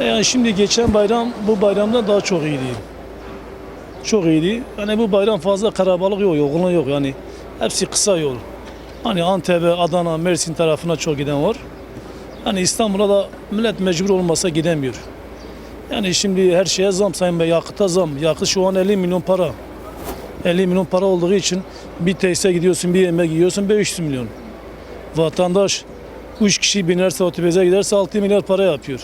E Yani şimdi geçen bayram bu bayramdan daha çok iyiydi. Çok iyiydi. Yani bu bayram fazla karabalık yok, yoğunluğu yok yani. Hepsi kısa yol. Hani Antep'e, Adana, Mersin tarafına çok giden var. Hani İstanbul'a da millet mecbur olmasa gidemiyor. Yani şimdi her şeye zam sayın bey, yakıta zam. Yakıt şu an 50 milyon para. 50 milyon para olduğu için bir tesise gidiyorsun, bir yemek yiyorsun 500 milyon. Vatandaş 3 kişi binerse otobüse giderse 6 milyar para yapıyor.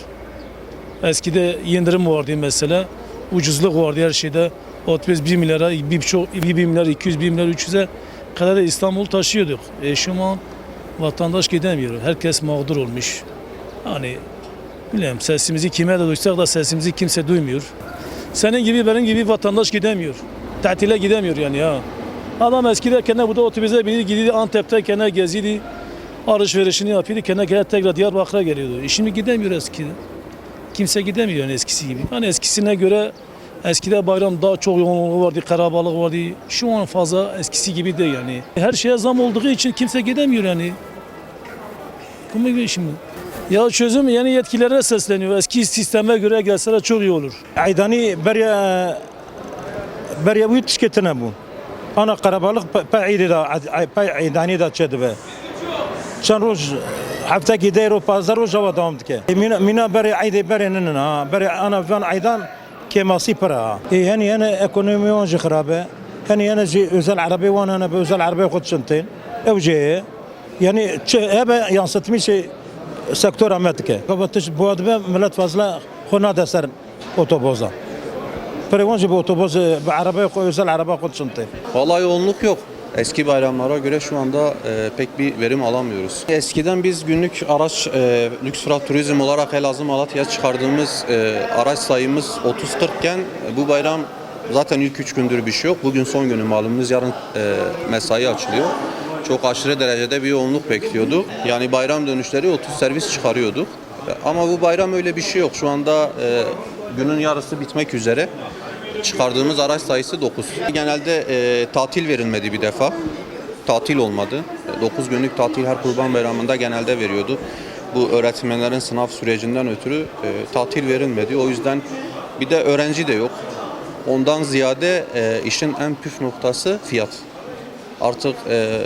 Eskide indirim vardı mesela. Ucuzluk vardı her şeyde. Otobüs 1 milyara, 1,5 1 milyar, 200, 1 milyar, 300'e kadar da İstanbul taşıyorduk. E şu an vatandaş gidemiyor. Herkes mağdur olmuş. Hani bilmiyorum sesimizi kime de duysak da sesimizi kimse duymuyor. Senin gibi benim gibi vatandaş gidemiyor. Tatile gidemiyor yani ya. Adam eskide kene burada otobüse binir gidiyordu Antep'te kene geziydi. Alışverişini yapıyordu. Kene kene tekrar Diyarbakır'a geliyordu. E şimdi gidemiyor eskide. Kimse gidemiyor yani eskisi gibi. Hani eskisine göre eskide bayram daha çok yoğunluğu vardı, karabalık vardı. Şu an fazla eskisi gibi değil yani. Her şeye zam olduğu için kimse gidemiyor yani. Kuma gibi şimdi. Ya çözüm yeni yetkililere sesleniyor. Eski sisteme göre gelse çok iyi olur. Aydani berya berya bu tişketine bu. Ana karabalık pa'idi da pa'idani da çedive. Sen roz شان روج حفتك يديرو بازار روج هو دوام دكه مينا مينا بري عيدي بري ننا بري انا فان عيدان كما سيبرا إيه هني انا ايكونومي وانجي خرابه هني انا جي özel عربي وانا انا بözel عربي خد سنتين او جي يعني هبه yansıtmış şey sektör ametike. Kapatış bu adamı millet fazla kona deser otoboza. Prevenci bu otoboz bu arabaya koy özel araba koy çantayı. Vallahi yoğunluk yok. Eski bayramlara göre şu anda e, pek bir verim alamıyoruz. Eskiden biz günlük araç e, lüks fırat turizm olarak Elazığ Malatya'ya çıkardığımız e, araç sayımız 30-40 iken e, bu bayram zaten ilk 3 gündür bir şey yok. Bugün son günü malumunuz yarın e, mesai açılıyor. Çok aşırı derecede bir yoğunluk bekliyorduk. Yani bayram dönüşleri 30 servis çıkarıyorduk. E, Ama bu bayram öyle bir şey yok. Şu anda e, günün yarısı bitmek üzere. Çıkardığımız araç sayısı 9. Genelde e, tatil verilmedi bir defa. Tatil olmadı. 9 günlük tatil her kurban bayramında genelde veriyordu. Bu öğretmenlerin sınav sürecinden ötürü e, tatil verilmedi. O yüzden bir de öğrenci de yok. Ondan ziyade e, işin en püf noktası fiyat. Artık e,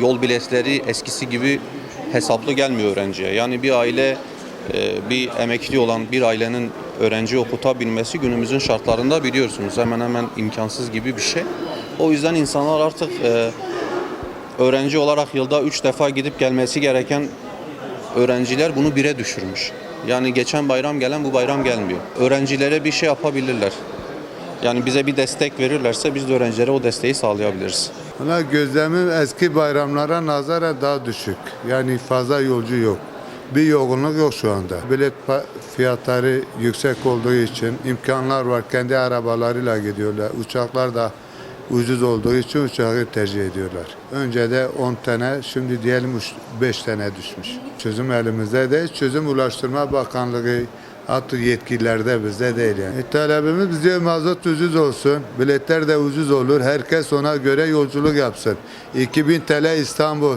yol biletleri eskisi gibi hesaplı gelmiyor öğrenciye. Yani bir aile e, bir emekli olan bir ailenin öğrenci okutabilmesi günümüzün şartlarında biliyorsunuz hemen hemen imkansız gibi bir şey. O yüzden insanlar artık e, öğrenci olarak yılda 3 defa gidip gelmesi gereken öğrenciler bunu bire düşürmüş. Yani geçen bayram gelen bu bayram gelmiyor. Öğrencilere bir şey yapabilirler. Yani bize bir destek verirlerse biz de öğrencilere o desteği sağlayabiliriz. Valla gözlemim eski bayramlara nazaran daha düşük. Yani fazla yolcu yok. Bir yoğunluk yok şu anda. Bilet fiyatları yüksek olduğu için imkanlar var. Kendi arabalarıyla gidiyorlar. Uçaklar da ucuz olduğu için uçağı tercih ediyorlar. Önce de 10 tane, şimdi diyelim 5 tane düşmüş. Çözüm elimizde de çözüm Ulaştırma Bakanlığı Hatta yetkililerde bizde değil yani. E, talebimiz bize mazot ucuz olsun, biletler de ucuz olur. Herkes ona göre yolculuk yapsın. 2000 TL İstanbul.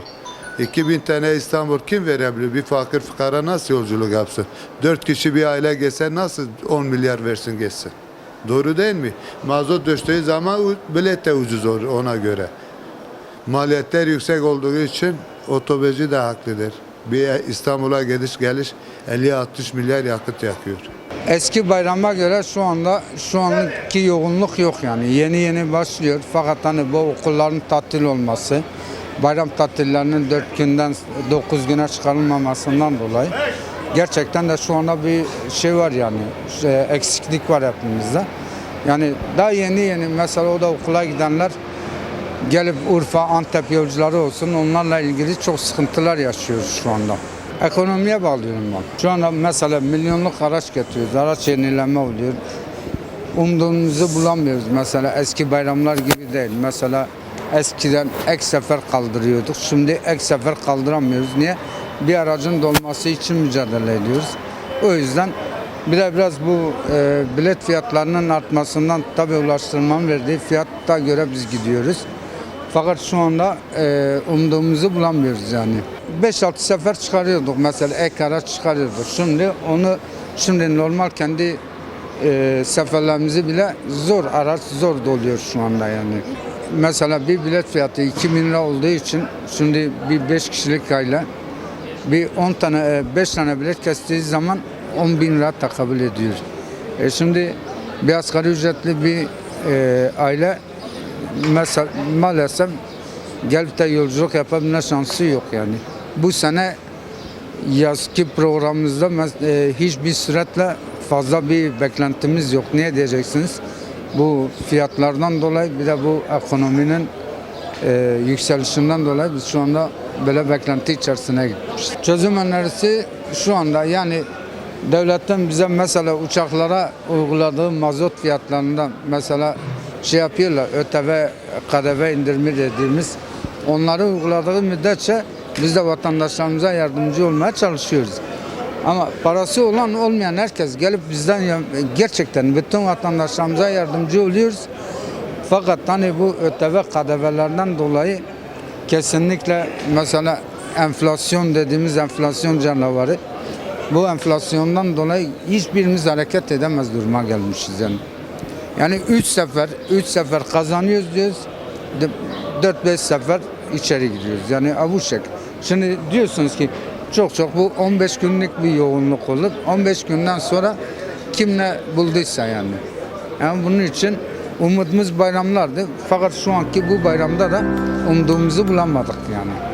2000 TL İstanbul kim verebilir? Bir fakir fukara nasıl yolculuk yapsın? 4 kişi bir aile geçse nasıl 10 milyar versin geçsin? Doğru değil mi? Mazot düştüğü zaman bilet de ucuz olur ona göre. Maliyetler yüksek olduğu için otobüsçü de haklıdır. Bir İstanbul'a gidiş geliş 50-60 milyar yakıt yakıyor. Eski bayrama göre şu anda şu anki yoğunluk yok yani. Yeni yeni başlıyor. Fakat hani bu okulların tatil olması, bayram tatillerinin 4 günden 9 güne çıkarılmamasından dolayı gerçekten de şu anda bir şey var yani. Şey, eksiklik var hepimizde. Yani daha yeni yeni mesela o da okula gidenler gelip Urfa, Antep yolcuları olsun onlarla ilgili çok sıkıntılar yaşıyoruz şu anda. Ekonomiye bağlıyorum ben. Şu anda mesela milyonluk araç getiriyoruz. Araç yenileme oluyor. Umduğumuzu bulamıyoruz. Mesela eski bayramlar gibi değil. Mesela eskiden ek sefer kaldırıyorduk. Şimdi ek sefer kaldıramıyoruz. Niye? Bir aracın dolması için mücadele ediyoruz. O yüzden bir de biraz bu e, bilet fiyatlarının artmasından tabii ulaştırmanın verdiği fiyatta göre biz gidiyoruz. Fakat şu anda e, umduğumuzu bulamıyoruz yani. 5-6 sefer çıkarıyorduk mesela ek araç çıkarıyorduk. Şimdi onu Şimdi normal kendi e, seferlerimizi bile zor araç zor doluyor şu anda yani. Mesela bir bilet fiyatı 2000 lira olduğu için şimdi bir 5 kişilik aile bir 10 tane 5 tane bilet kestiği zaman 10 bin lira takabül ediyor. E şimdi bir asgari ücretli bir e, aile mesela maalesef gelip de yolculuk yapabilme şansı yok yani. Bu sene yazki programımızda e, hiçbir süretle fazla bir beklentimiz yok. Niye diyeceksiniz? Bu fiyatlardan dolayı bir de bu ekonominin e, yükselişinden dolayı biz şu anda böyle beklenti içerisine gitmişiz. Çözüm önerisi şu anda yani devletten bize mesela uçaklara uyguladığı mazot fiyatlarından mesela şey yapıyorlar ÖTV, KDV indirimi dediğimiz onları uyguladığı müddetçe biz de vatandaşlarımıza yardımcı olmaya çalışıyoruz. Ama parası olan olmayan herkes gelip bizden gerçekten bütün vatandaşlarımıza yardımcı oluyoruz. Fakat hani bu ÖTV KDV'lerden dolayı kesinlikle mesela enflasyon dediğimiz enflasyon canavarı bu enflasyondan dolayı hiçbirimiz hareket edemez duruma gelmişiz yani. Yani 3 sefer 3 sefer kazanıyoruz diyoruz. 4-5 sefer içeri giriyoruz. Yani bu şek. Şimdi diyorsunuz ki çok çok bu 15 günlük bir yoğunluk olur. 15 günden sonra kim ne bulduysa yani. Yani bunun için umudumuz bayramlardı. Fakat şu anki bu bayramda da umduğumuzu bulamadık yani.